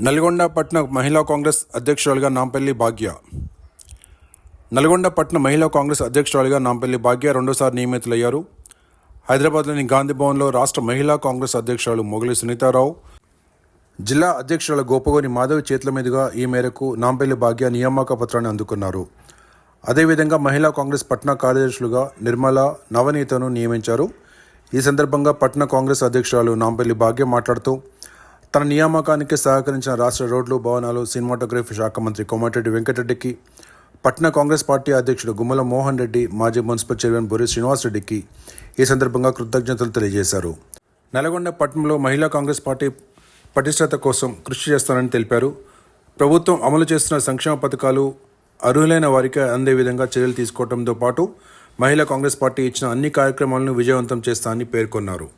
నల్గొండ పట్టణ మహిళా కాంగ్రెస్ అధ్యక్షురాలుగా నాంపల్లి భాగ్య. నల్గొండ పట్టణ మహిళా కాంగ్రెస్ అధ్యక్షురాలుగా నాంపల్లి భాగ్య రెండోసారి నియమితులయ్యారు. హైదరాబాద్లోని గాంధీ భవన్లో రాష్ట్ర మహిళా కాంగ్రెస్ అధ్యక్షురాలు మొగలి సునీతారావు. జిల్లా అధ్యక్షురాలు గోపగోని మాధవి చేతుల మీదుగా ఈ మేరకు నాంపల్లి భాగ్య నియామక పత్రాన్ని అందుకున్నారు. అదేవిధంగా మహిళా కాంగ్రెస్ పట్టణ కార్యదర్శులుగా నిర్మల నవనీతను నియమించారు. ఈ సందర్భంగా పట్టణ కాంగ్రెస్ అధ్యక్షురాలు నాంపల్లి భాగ్య మాట్లాడుతూ తన నియామకానికి సహకరించిన రాష్ట్ర రోడ్లు భవనాలు సినిమాటోగ్రఫీ శాఖ మంత్రి కోమటిరెడ్డి వెంకటరెడ్డికి పట్నా కాంగ్రెస్ పార్టీ అధ్యక్షుడు గుమ్మల మోహన్ రెడ్డి మాజీ మున్సిపల్ చైర్మన్ బొరి శ్రీనివాసరెడ్డికి ఈ సందర్భంగా కృతజ్ఞతలు తెలియజేశారు. నల్గొండ పట్టణంలో మహిళా కాంగ్రెస్ పార్టీ పటిష్టత కోసం కృషి చేస్తానని తెలిపారు. ప్రభుత్వం అమలు చేస్తున్న సంక్షేమ పథకాలు అర్హులైన వారికి అందే విధంగా చర్యలు తీసుకోవడంతో పాటు మహిళా కాంగ్రెస్ పార్టీ ఇచ్చిన అన్ని కార్యక్రమాలను విజయవంతం చేస్తానని పేర్కొన్నారు.